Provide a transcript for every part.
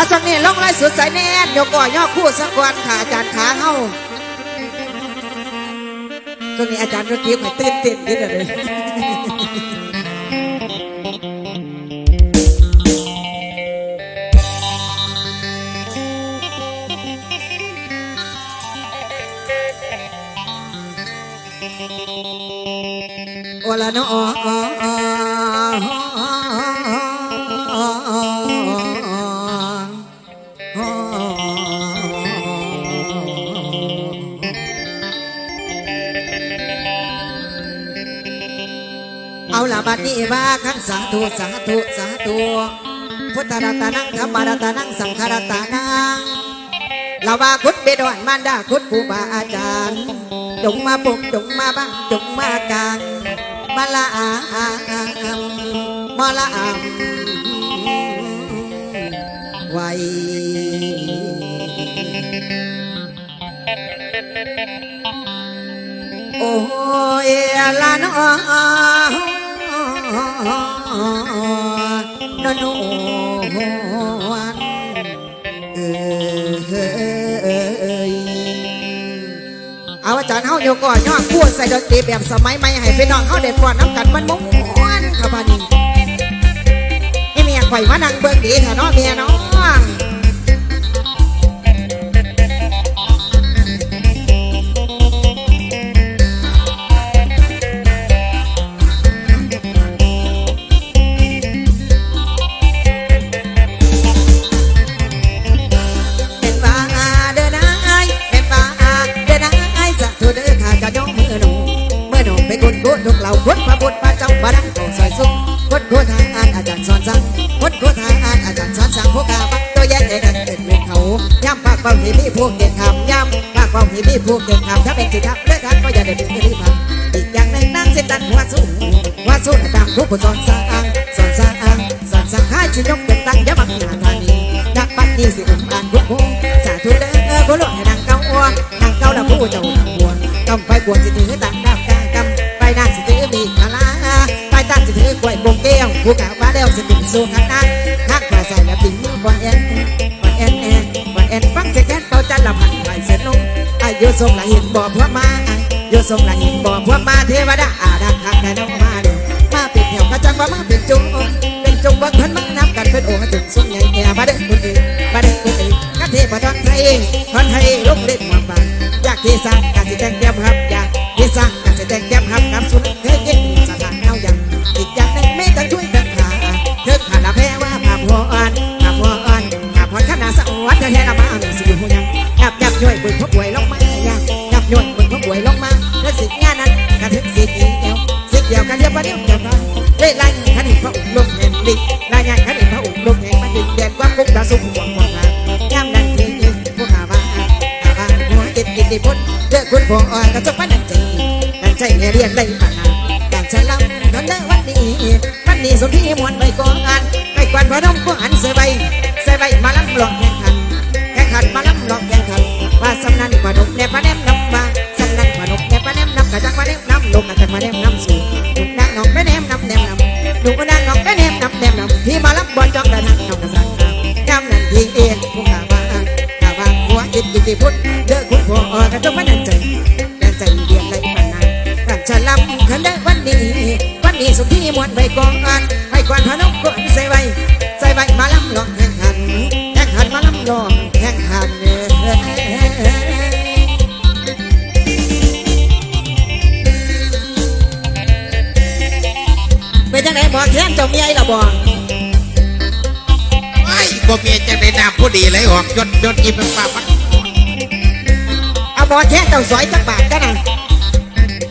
เอาสักนี่ลงไล่สุดสายแน่นยกก่อย่อคู่สักวันค่ะอาจารย์ขาเฮาตัวนี้อาจารย์เมื่อกี้ข่อยตื่นเต้นนิดเลยโอละเนาะ เอาละบัดนี้ว่าขันสาธุสาธุสาธุพุทธรัตนังธรรมรัตนังสังฆรัตนังลาว่าคุดเบดอนมารดาคุดครูบาอาจารย์จงมาปุกจงมาบังจงมากางมาละอามมาละอามไว้โอ้ยละน้อง นนวันเอยเอาอาจารย์เฮาโยก่อนย่อพูดใส่ดนตรีแบบสมัยใหม่ให้พี่น้องเฮาได้ฟ้อนน้ำกันมันม้วนครับพานี่ไอเมียข่อยมานั่งเบิ่งดีเถอะเนาะเมียน้อ เป้าที่มีผู้เงคำถ้าเป็นสิทธิ์เลือกทันก็อย่าได้เป็นที่พังอีกอย่างหนึ่งนั่งเส้นตันหัวสู้หัวสู้ตามผู้ผู้สอนสร้างสอนสร้างสอนสร้างให้ชิยกเป็นตั้งยาบังหาทานีนักปัดนี้สิอุ่นอ่านพวกพงสาธุเด้อผู้หลวงให้นางเก้าอ้วนนางเก้าละผู้เจ้าทางบัวกำไฟบวชสิถือตังดาบกากำไปนางสิถือมีคาลาไปตั้งสิถือกล้วยบงแก้วผู้กาวบ้าเดียวสิถึงสู่ข้างหน้า อายุทรงละหินบ่อพวกมาอายุทรงละหินบ่อพวกมาเทวดาอาดักคักแต่น้องมาดูมาเป็นแถวกระจังว่ามาเป็นจุงเป็นจุงว่าเพิ่นมานับกันเป็นโอ่งจุงส่วนใหญ่แก่มาเด็กคนอื่นมาเด็กคนอื่นกเทพทอนไทยทอนไทยลูกเล่นมาบานอยากที่สร้างการสิแตงเดียบครับ พวงอ่อนกระจกบ้านดันใจดันใจเมียเรียนได้ปานนั้นอยากจเล่ากันเด้อวันนี้วันนี้สุดที่มวนไปก่อนไปกวนพระน้องพวกอันเสยใบเสยใบมาล้ำหลอกแข่งขันแข่งขันมาล้ำหลอกแข่งขันว่าสำนันกว่าดกแนบมาแนมน้ำมาสำนันกว่าดกแนบมาแนมน้ำกระจักมาแนมน้ำลงกระจักมาแนมน้ำสูงดุนางน้องไปแนมน้ำแนมน้ำดุนางน้องไปแนมน้ำแนมน้ำที่มาล้ำบอลจองแต่ทางน้องกระสังน้ำนั่นที่เองพวกหาบ้ากาวบางหัวอิดอิติพุทธเด้อคุณพ่ออกระจงมันนั่นใจนั่น ลองแข่งขันแข่งขันมาลำลองแข่งขันเป็นจังไหนบอกแค้นเจ้าเมียละบอกไอ้บ่มีจังได้น้ำผู้ดีไหลออกยนยนอีเป็นป้ามันเอาบอกแค้นเจ้าสอยจักบาทกันนะ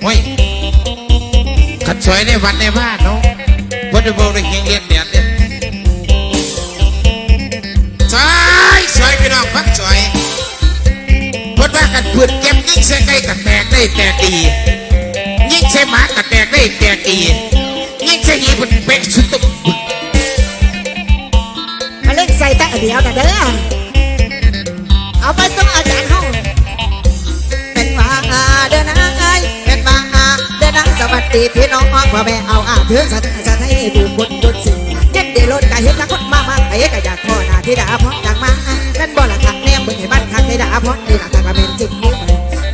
โอ้ยขัดสวยในวันในบ้านเนาะ พอได้บอกได้เฮงเรียนเนี่ยเนี่ยสวยสวยพี่น้องฟังสวยเพราะว่ากันเพื่อนเก็บยิ่งใส่ไก่กับแตกได้แตกดียิ่งใส่หมากับแตกได้แตกดียิ่งใส่หีมันเป็นสุดตุกมาเล่นใส่ตะเดียวแต่เด้อ นนางสวัสดีพี่น้องพ่อแม่เอาอาถือสัตว์สัตว์ให้ดูคนจนสิเย็นดีรถกายเห็นนักคนมากมากไอ้กะอยากพ่อหน้าธิดาพรจากมาเป็นบ่ละคักแนมเบิ่งให้บ้านคักธิดาพรนี่ละคักละแม่นจริงนี่ไป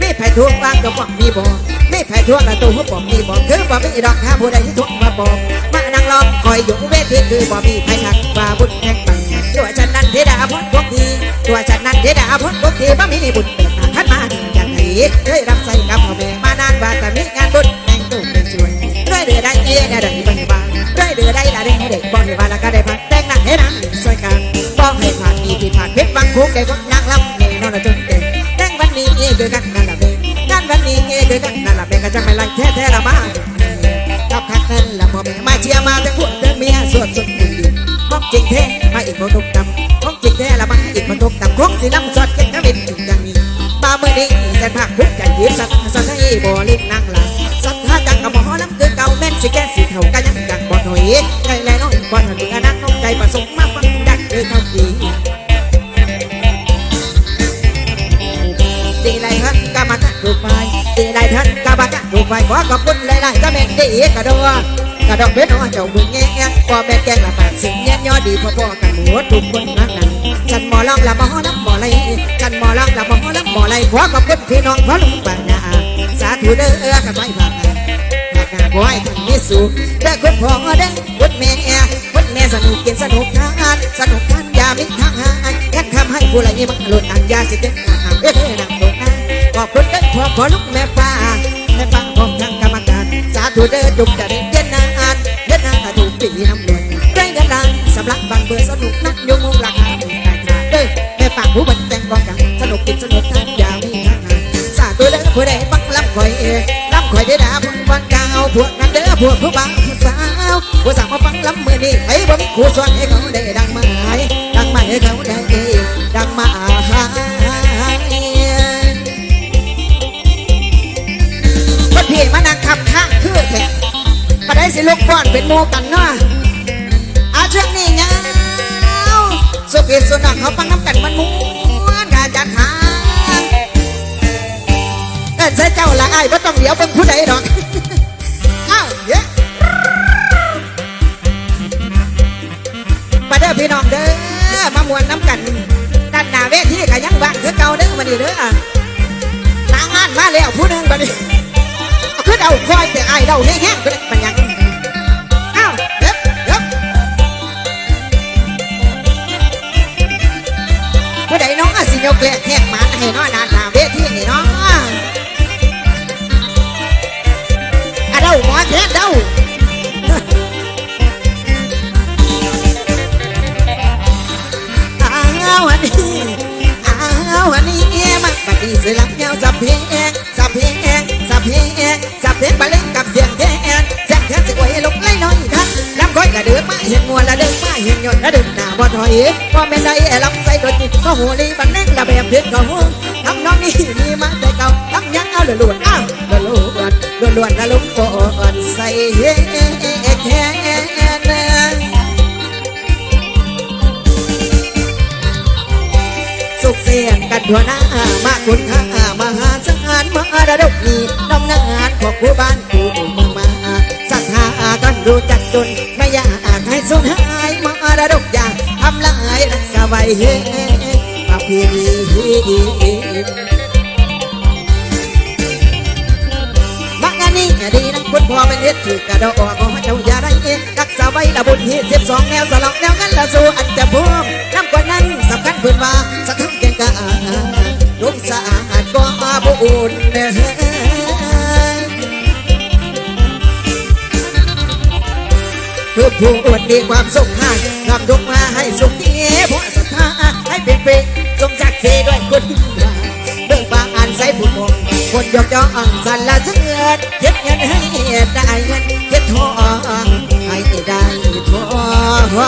มีแผ่ทวงวางก็บอกมีบ่มีแผ่ทวงละตัวหัวบอกมีบ่คือบ่มีดอกหาผู้ใดที่ทวงมาบอกมานั่งรอคอยอยู่เวทีคือบ่มีใครทักว่าบุญแห่งไปตัวฉันนั้นธิดาพรพวกทีตัวฉันนั้นธิดาพรพวกทีบ่มีบุญเป็นขันมาอย่างไหนเคยรับใส่กับพ่อแม่มานานว่าแต่มีงานบุญ เดือได้เอี้ยได้ได้บ่ให้บ้างด้วยเดือได้ละได้ให้เด็กบ่ให้บ้าล้วก็ได้พักแต่งหนักให้นางช่วยกันบ่ให้ผ่านมีผิดพลาดเพชรบางคุกได้ก็นางลำเนี่ยนอนจนเต็มแต่งวันนี้คือกันนั่นละเบงนั่นวันนี้คือกันนั่นละเบงก็จะไม่ไล่แท้แท้ละมากับคักนั่นละพ่อแม่มาเชียร์มาแต่พวกเดินเมียสวดสุดดีมองจริงแท้มาอีกคนทุกดำมองจริงแท้ละมาอีกคนทุกดำคงสิลำสดเก็บกระบินอย่างนี้มาเมื่อนี้แสนภาคภูมิใจยืนสัตว์สัตว์ให้บ่ลิกนางลัง สิแก่สิเท่ากันยังจังบ่ถอยใจแลน้อยบ่ถอยอันนั้นน้องใจประสงค์มาฟังดักคือเขาดีดีไรท่านกรรมการถูไปดีไรท่านกรรมการถูไปขอขอบคุณหลายๆก็แม่นดีกระโดดกระดอกเพชรน้อยเจ้าบุญแง่ก็แม่แกงละปากสิ่งแย่ยอดีพอๆกันหมดทุกคนนักหนังฉันหมอลองละหมอน้ำหมอไรฉันหมอลองละหมอน้ำหมอไรขอขอบคุณพี่น้องพ่อลุงบ้านนาสาธุเด้อกันไม่ผ่านา กงานบ่ให้ท่านมีสุขเด้คุณพ่อเด้อคุณแม่คุณแม่สนุกกินสนุกทานสนุกทานยามิทางหายแค่คำให้ผู้ไรมันหลุดอันยาสิเป็นาหารเอ้ยนั่งตรงนั้นขอบคุณเด้อพ่อพ่อลุงแม่ป้าแม่ป้าพร้อมทั้งกรรมการ สาธุเด้อจุกจะได้เย็นนานเย็นนานถูกปีน้ำรวยได้เงินดังสำลักบางเบอร์สนุกนักยงมุงราคาไม่ได้ขาดเด้อแม่ปาผู้บันแต่งกองกันสนุกกินสนุกทานยาวมีทางหาสาธุเด้อผู้ใดบังลำข่อยเอลำข่อยได้ด่า พวกนั้นเด้อพวกผู้บ่าวผู้สาวผู้สาวมาฟังลำมือนี้ไอ้บ่มีคู่สวนให้เขาได้ดังมาหายดังมาให้เขาได้ดังมาหายคนพี่มานั่งขับข้างคือแท้ปได้สิลูกป้อนเป็นโมกันเนาะอาเช่วงนี้เงาสุขีสุนัขเขาปังน้ำกันมันม้วนกาจัดหางเอิ้นใส่เจ้าละไอ้ายบ่ต้องเดี๋ยวเป็นผู้ใดดอก วนน้ำกันด้านหน้าเวทีก็ยังบ้านคือเก่าเด้อมาดีเด้อนางงานมาแล้วผู้หนึงบัดนี้คือเดาคอยแต่ไอ้เดาแห้งๆก็ได้ปัญญาอ้าวเด็บเด็บผู้ใดน้องสิยกแลกแหกมาให้น้อยนานหนาเวทีนี่เนาะอะเดาหมอแท้เดา พี่สิลับยาวสับเพลงสับเพลงสับเพลงสับเพลงบาเล่นกับเสียงแคนเสียงแคนสิไว้ลงไล่น้อยทันลำก้อยละเดือมาเห็นมวนละเดือมาเห็นยนต์ละเดือหน้าบ่ถอยพอแม่นได้ลำใส่ดนตรีก็หัวลีบันแน่งละแบบเด็ดก็หูทำน้องนี่มีมาแต่เก่าทำยังเอาล้วนๆอ้าวล้วนๆล้วนๆละลุกปอนใส่เฮ้แค่ กันทั่วหน้ามาคุณค่ามหาศาลมาระดกนี้น้องนานของผู้บ้านผู้เมืองมาศรัทธากันรู้จักจนไม่อยากให้สูญหายมาระดกอย่าทำลายรักษาไว้เฮ้มาพีมักงานนี้ดีนะคุณพ่อเป็นเฮ็ดถือกระดอกของเจ้าอย่าได้เองรักษาไว้ละบุญที่สิบสองแนวสลองแนวกันละสู่อันจะพมน้ำกว่านั้นสำคัญพื่อนว่า พื่อผู้อวดดีความสุขให้นำดวงมาให้สุขเย่เพราะศรัทธาให้เป็นเป็นสมจักดิ์ศรีด้วยคุณเบิ่งบางอันใส่ผู้มงคนยกย่องสรรเสริญเย็ดเงินให้ได้เงินเย็ดทองให้ได้ทอง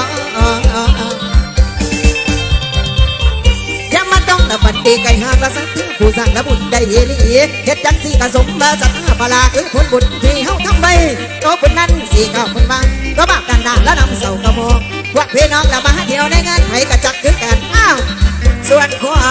อย่ามาต้องตะบันตีไก่หาละสักถึงผู้สร้างละบุญได้เยลีเฮ็ดจังสีกระสมมาสัทธาพลาคือผลบุญที่เฮาทำไปก็บุญนั้นสีเก้าคนมาก็บาปกั นาและนำเสากระมองพวกพี่น้องละมาเที่ยวในงานไผกระจักคือกันอ้าวส่วนขวา